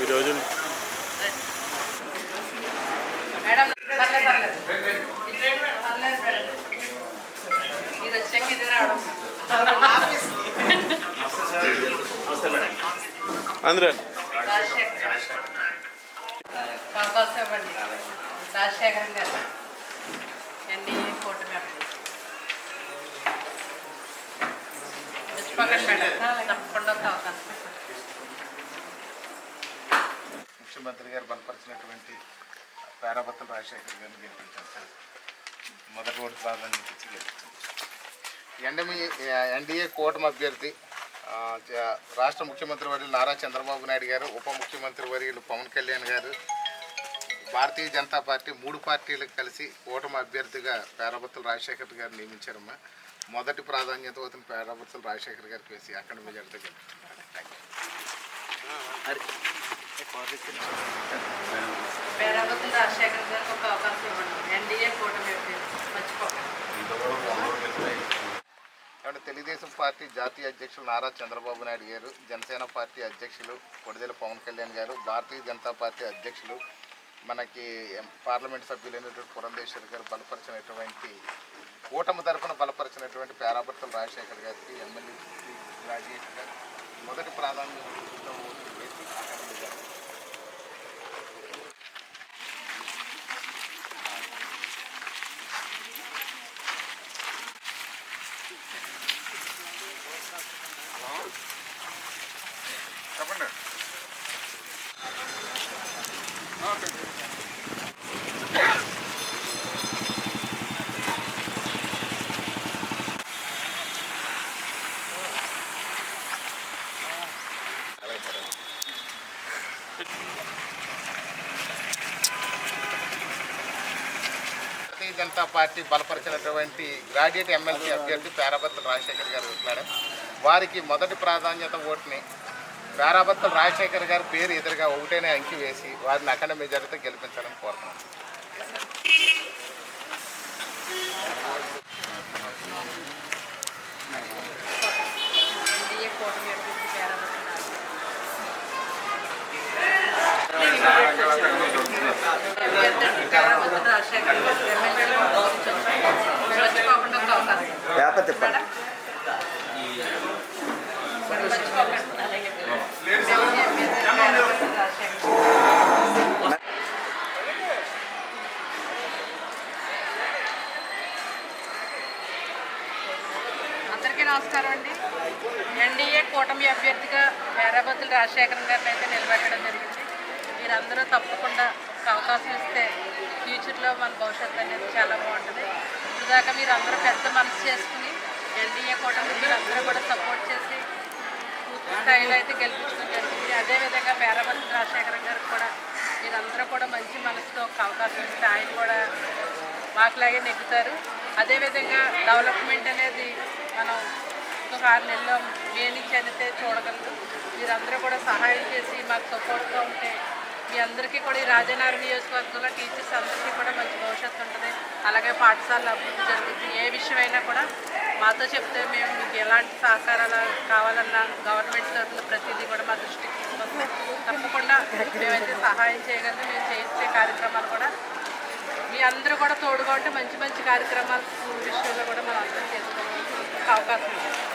ఈరోజు మేడం పర్లేదు పర్లేదు పర్లేదు మేడం ఇది వచ్చాక ఇది రావడం అందరూ రాజశేఖర్ కావాల్సి ఇవ్వండి రాజశేఖరం గారు ఎన్డీఏ ముఖ్యమంత్రి గారు బలపరిచినటువంటి పేరాపత్రులు రాజశేఖర్ గారిని గెలిపించారు సార్. మొదటి ఓటు ప్రాధాన్యత ఇచ్చి గెలిపించారు. ఎన్డమి ఎన్డీఏ కూటమి అభ్యర్థి రాష్ట్ర ముఖ్యమంత్రి వర్యులు నారా చంద్రబాబు నాయుడు గారు ఉప ముఖ్యమంత్రి వర్యులు పవన్ కళ్యాణ్ గారు భారతీయ జనతా పార్టీ మూడు పార్టీలకు కలిసి కూటమి అభ్యర్థిగా పేరాబత్తుల రాజశేఖర్ గారు నియమించారమ్మా. మొదటి ప్రాధాన్యత అవుతున్న పేరాబత్తుల రాజశేఖర్ గారికి వేసి అక్కడ మెజార్టీతో గెలిపించారు థ్యాంక్ యూ పేరావతుల రాజశేఖర్ గారికి ఒక అవకాశం ఇవ్వండి. ఎన్డీఏ కూటమి అభ్యర్థి మర్చిపోకండి. కాబట్టి తెలుగుదేశం పార్టీ జాతీయ అధ్యక్షులు నారా చంద్రబాబు నాయుడు గారు జనసేన పార్టీ అధ్యక్షులు కొడిదెల పవన్ కళ్యాణ్ గారు భారతీయ జనతా పార్టీ అధ్యక్షులు మనకి ఎం- పార్లమెంట్ సభ్యులైనటువంటి పురంధేశ్వరి గారు బలపరిచినటువంటి కూటమి తరఫున బలపరిచినటువంటి పేరాభర్తల రాజశేఖర్ గారికి ఎమ్మెల్యే గ్రాడ్యుయేట్గా మొదటి ప్రాధాన్యత భారతీయ జనతా పార్టీ బలపరిచినటువంటి గ్రాడ్యుయేట్ ఎమ్మెల్సీ అభ్యర్థి పేరాబత్తుల రాజశేఖర్ గారు మేడం వారికి మొదటి ప్రాధాన్యత ఓటుని వేరాబత్తల రాజశేఖర్ గారి పేరు ఎదురుగా ఒకటేనే అంకి వేసి వారిని అఖండ మెజారిటీతో గెలిపించాలని కోరుతున్నాను ఎన్డీఏ కూటమి అభ్యర్థి పేరావతుల అభ్యర్థి పేరావతుల రాజశేఖర్ గారు ఎమ్మెల్యేగా మర్చిపోకుండా ఒక అవకాశం వేప తిప్పండి మర్చిపోకండి ఎమ్మెల్యే అభ్యర్థి పేరావతుల రాజశేఖర్ గారు. అందరికీ నమస్కారం అండి. ఎన్డీఏ కూటమి అభ్యర్థిగా పేరాబద్దుల రాజశేఖరం గారిని అయితే నిలబెట్టడం జరిగింది. మీరందరూ తప్పకుండా అవకాశం ఇస్తే ఫ్యూచర్లో మన భవిష్యత్తు అనేది చాలా బాగుంటుంది. ఇప్పుడు దాకా మీరు అందరూ పెద్ద మనసు చేసుకుని ఎన్డీఏ కూటమి మీరు అందరూ కూడా సపోర్ట్ చేసి పూర్తి స్థాయిలో అయితే గెలిపించడం జరిగింది. అదేవిధంగా పేరాబద్దుల రాజశేఖరం గారికి కూడా మీరందరూ కూడా మంచి మనసుతో ఒక అవకాశం ఇస్తే ఆయన కూడా మాకులాగే నెగ్గుతారు. అదేవిధంగా డెవలప్మెంట్ అనేది మనం ఇంకొక నేను నెలల్లో మే అయితే చూడగలరు. మీరందరూ కూడా సహాయం చేసి మాకు సపోర్ట్గా ఉంటే మీ అందరికీ కూడా ఈ రాజనగరం నియోజకవర్గంలో టీచర్స్ అందరికీ కూడా మంచి భవిష్యత్తు ఉంటుంది. అలాగే పాఠశాల అభివృద్ధి జరుగుతుంది. ఏ విషయమైనా కూడా మాతో చెప్తే మేము మీకు ఎలాంటి సహకారాలు కావాలన్నా గవర్నమెంట్ తరఫున ప్రతిదీ కూడా మా దృష్టికి తీసుకొస్తాం. తప్పకుండా మేమైతే సహాయం చేయగలిగి మేము చేయించే కార్యక్రమాలు కూడా మీ అందరూ కూడా తోడుగా ఉంటే మంచి మంచి కార్యక్రమాలు స్కూల్ విషయంలో కూడా మనం అందరం చేసుకోవడానికి అవకాశం ఉంది